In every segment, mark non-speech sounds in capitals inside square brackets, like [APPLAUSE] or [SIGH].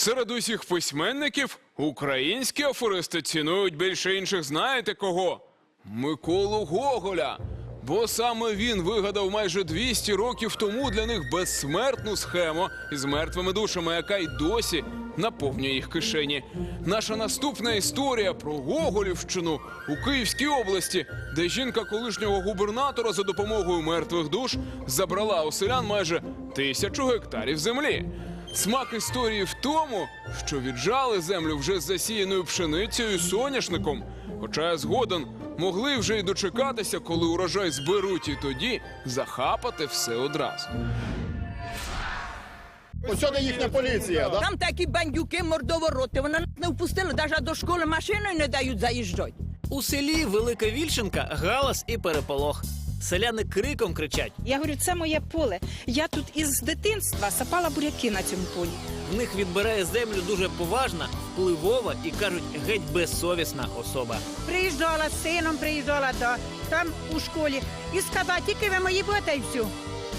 Серед усіх письменників українські афористи цінують більше інших знаєте кого? Миколу Гоголя. Бо саме він вигадав майже 200 років тому для них безсмертну схему із мертвими душами, яка й досі наповнює їх кишені. Наша наступна історія про Гоголівщину у Київській області, де жінка колишнього губернатора за допомогою мертвих душ забрала у селян майже тисячу гектарів землі. Смак історії в тому, що віджали землю вже з засіяною пшеницею і соняшником. Хоча я згоден, могли вже й дочекатися, коли урожай зберуть, і тоді захапати все одразу. Ось сюди їхня поліція, да? Там такі бандюки, мордовороти. Вона не впустила, навіть до школи машиною не дають заїжджати. У селі Велика Вільшинка галас і переполох. Селяни криком кричать. Я говорю, це моє поле. Я тут із дитинства сапала буряки на цьому полі. В них відбирає землю дуже поважна, впливова і кажуть геть безсовісна особа. Приїжджала з сином, приїжджала до там у школі і сказала, тільки ви мої будете і все.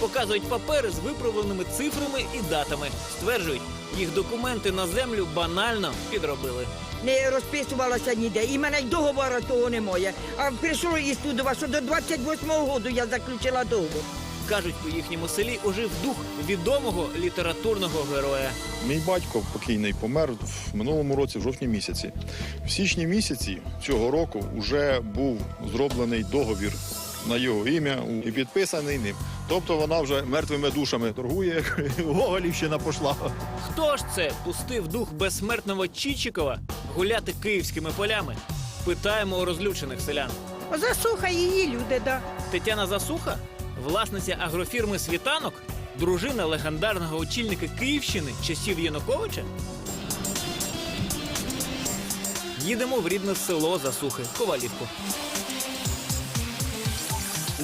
Показують папери з виправленими цифрами і датами. Стверджують, їх документи на землю банально підробили. Не розписувалася ніде. І мене й договору того немає. А прийшло із туди, що до 28-го року я заключила договор. Кажуть, у їхньому селі ожив дух відомого літературного героя. Мій батько покійний помер в минулому році, в жовтні місяці. В січні місяці цього року вже був зроблений договір на його ім'я і підписаний ним. Тобто вона вже мертвими душами торгує, [LAUGHS] Гоголівщина пішла. Хто ж це пустив дух безсмертного Чичикова гуляти київськими полями? Питаємо у розлючених селян. Засуха її люди, да. Тетяна Засуха, власниця агрофірми Світанок, дружина легендарного очільника Київщини часів Януковича. Їдемо в рідне село Засухи, Ковалівку.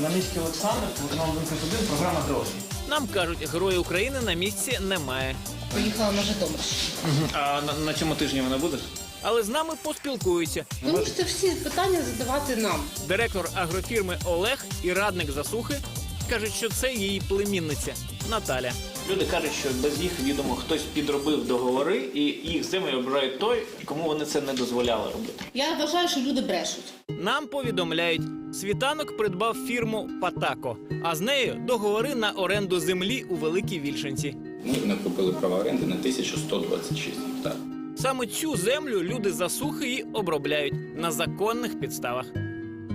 На місці Олександр, телеканал 1 програма «Гроші». Нам кажуть, герої України на місці немає. Поїхала на Житомир. А на, на цьому тижні вона буде? Але з нами поспілкуються. Ви можете всі питання задавати нам. Директор агрофірми Олег і радник Засухи кажуть, що це її племінниця Наталя. Люди кажуть, що без їх відомо хтось підробив договори, і їх землю обирає той, кому вони це не дозволяли робити. Я вважаю, що люди брешуть. Нам повідомляють, світанок придбав фірму Патако, а з нею договори на оренду землі у Великій Вільшинці. Ми накупили права оренди на 1126 гектар. Саме цю землю люди засухи і обробляють на законних підставах.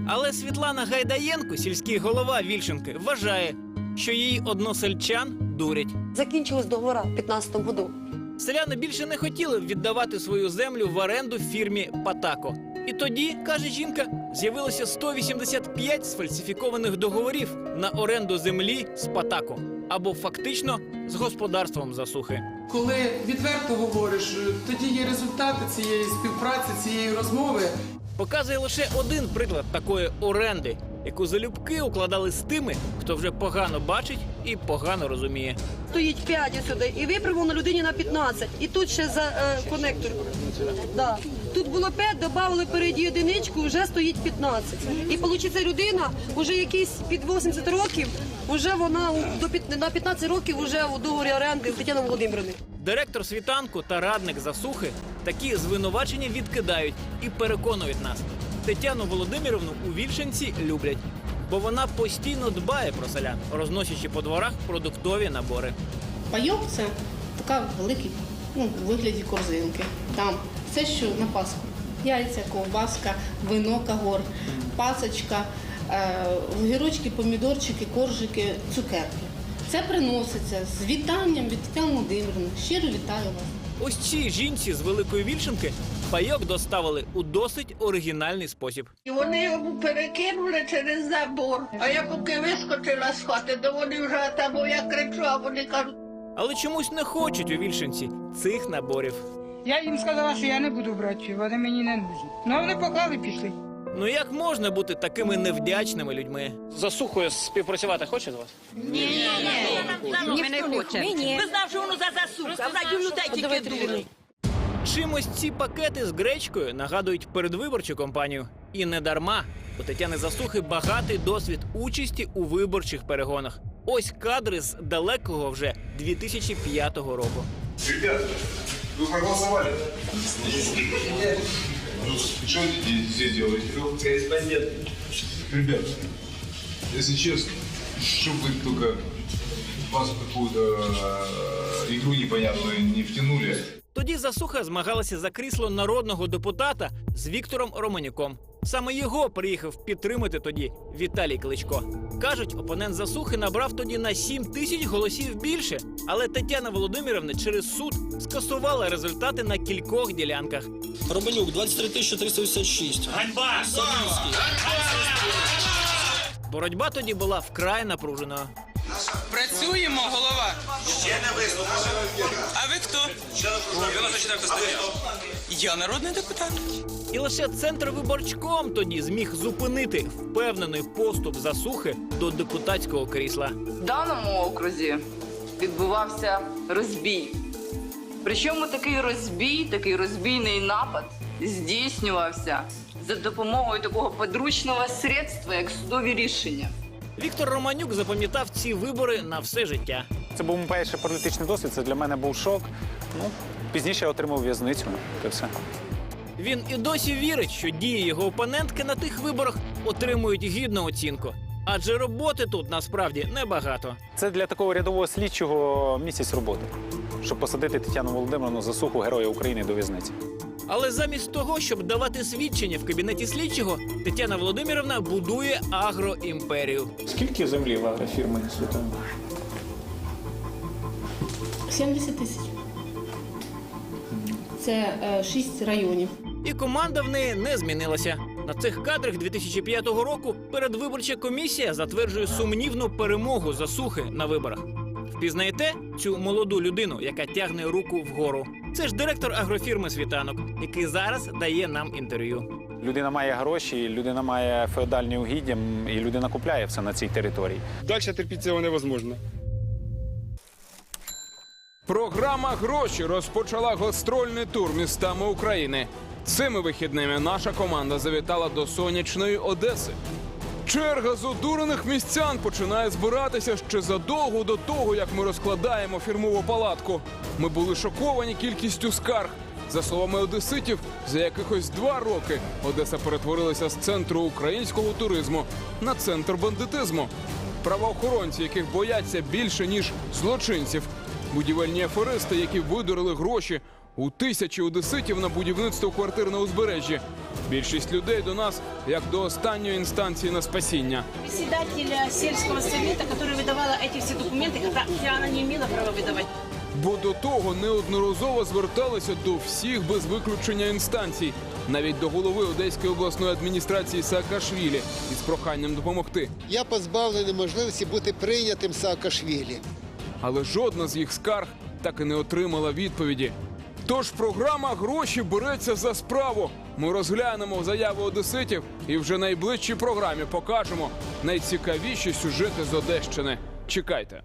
Але Світлана Гайдаєнко, сільський голова Вільшинки, вважає, що її односельчан дурять. Закінчились договора в 15 году. Селяни більше не хотіли віддавати свою землю в оренду фірмі Патако. І тоді, каже жінка, з'явилося 185 сфальсифікованих договорів на оренду землі з Патако або фактично з господарством засухи. Коли відверто говориш, тоді є результати цієї співпраці, цієї розмови. Показує лише один приклад такої оренди, яку залюбки укладали з тими, хто вже погано бачить і погано розуміє. Стоїть 5 сюди і виправив людині на 15. І тут ще за е, конектор. Да. Тут було 5, додали переді одиничку, вже стоїть 15. І виходить, людина вже якийсь під 80 років, вже вона до на 15 років вже у договорі оренди у Тетяни Володимирівни. Директор світанку та радник засухи такі звинувачення відкидають і переконують нас. Тетяну Володимирівну у Вільшинці люблять, бо вона постійно дбає про селян, розносячи по дворах продуктові набори. Пайок це така великий ну, у вигляді корзинки. Там все, що на Пасху. Яйця, ковбаска, вино, кагор, пасочка, е, огірочки, помідорчики, коржики, цукерки. Це приноситься з вітанням від Тетяни Володимирівни. Щиро вітаю вас. Ось цій жінці з Великої Вільшинки пайок доставили у досить оригінальний спосіб. І вони йому перекинули через забор. А я поки вискочила з хати, то вони вже там, бо я кричу, а вони кажуть, Але чомусь не хочуть у Вільшинці цих наборів. Я їм сказала, що я не буду брати, вони мені не нужні. Ну вони поклали пішли. Ну як можна бути такими невдячними людьми? Засухою співпрацювати хоче з вас? Ні, ми не хочемо. Ви знав, що воно за засуха, а вона людей тільки дурить. Чимось ці пакети з гречкою нагадують передвиборчу кампанію. І не дарма. У Тетяни Засухи багатий досвід участі у виборчих перегонах. Ось кадри з далекого вже 2005 року. Ребята, Вы проголосовали? Ну, что здесь делаете? Корреспондент. Ребят, если честно, чтобы вы только вас какую-то игру непонятную не втянули. Тоді засуха змагалася за крісло народного депутата з Віктором Романюком. Саме його приїхав підтримати тоді Віталій Кличко. Кажуть, опонент засухи набрав тоді на 7 тисяч голосів більше. Але Тетяна Володимирівна через суд скасувала результати на кількох ділянках. Романюк 23 386. Ганьба! Боротьба тоді була вкрай напруженою. Працюємо, голова. Ще не виступили. А ви хто? 94 стаття. Я народний депутат. І лише центр виборчком тоді зміг зупинити впевнений поступ засухи до депутатського крісла. В даному окрузі відбувався розбій. Причому такий розбій, такий розбійний напад здійснювався за допомогою такого подручного средства, як судові рішення. Віктор Романюк запам'ятав ці вибори на все життя. Це був мій перший політичний досвід. Це для мене був шок. Ну, пізніше я отримав в'язницю. Це все. Він і досі вірить, що дії його опонентки на тих виборах отримують гідну оцінку. Адже роботи тут насправді небагато. Це для такого рядового слідчого місяць роботи, щоб посадити Тетяну Володимировну засуху Героя України до в'язниці. Але замість того, щоб давати свідчення в кабінеті слідчого, Тетяна Володимирівна будує агроімперію. Скільки землі в агрофірми світової? 70 тисяч. Це е, 6 районів. І команда в неї не змінилася. На цих кадрах 2005 року передвиборча комісія затверджує сумнівну перемогу засухи на виборах. Впізнаєте цю молоду людину, яка тягне руку вгору? Це ж директор агрофірми Світанок, який зараз дає нам інтерв'ю. Людина має гроші, людина має феодальні угіддя, і людина купляє все на цій території. Далі терпіти цього невозможно. Програма Гроші розпочала гастрольний тур містами України. Цими вихідними наша команда завітала до сонячної Одеси. Черга з одурених містян починає збиратися ще задовго до того, як ми розкладаємо фірмову палатку. Ми були шоковані кількістю скарг. За словами одеситів, за якихось два роки Одеса перетворилася з центру українського туризму на центр бандитизму. Правоохоронці, яких бояться більше ніж злочинців, будівельні аферисти, які видурили гроші у тисячі одеситів на будівництво квартир на узбережжі. Більшість людей до нас як до останньої інстанції на спасіння. Председателя сельского совета, который выдавала эти все документы, хотя она не имела права выдавать. Бо до того неодноразово зверталися до всіх без виключення інстанцій, навіть до голови Одеської обласної адміністрації Саакашвілі із проханням допомогти. Я позбавлений можливості бути прийнятим Саакашвілі. Але жодна з їх скарг так і не отримала відповіді. Тож програма гроші береться за справу. Ми розглянемо заяву одеситів і вже найближчій програмі покажемо найцікавіші сюжети з Одещини. Чекайте.